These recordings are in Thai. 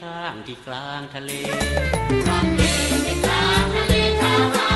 ข้างที่กลางทะเลท่ามกลาง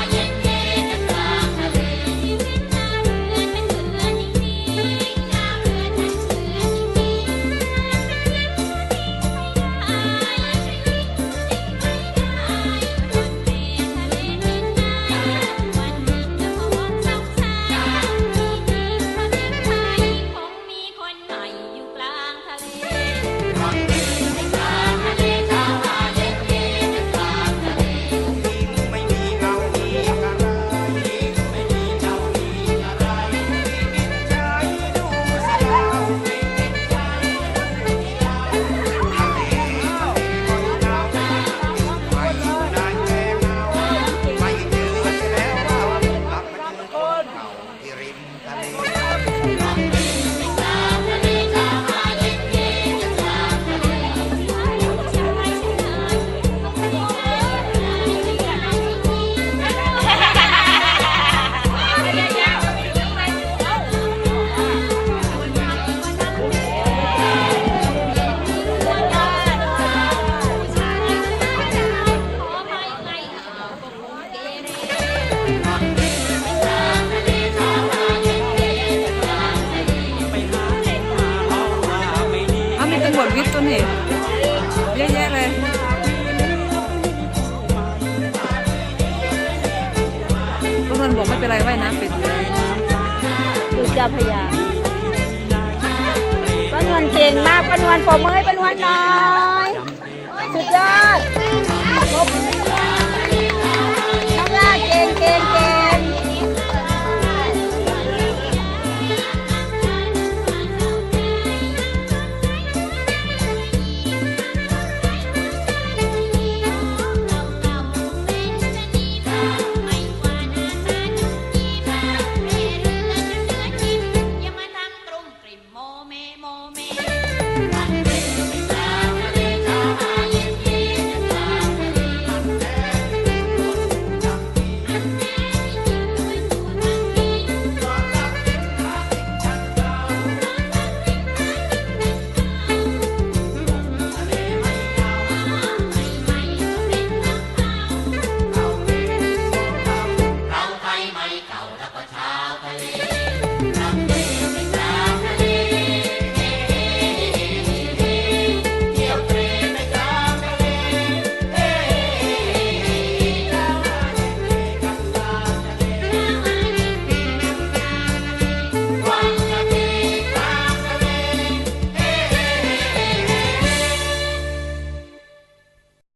ลิปตัวนี้เยอะแยะเลยทุกคนบอกไม่เป็นไรว่ายน้ำเป็นดูเจ้าพยาป้านวลเก่งมากป้านวลปรมือให้ป้านวลหน่อย สุดยอด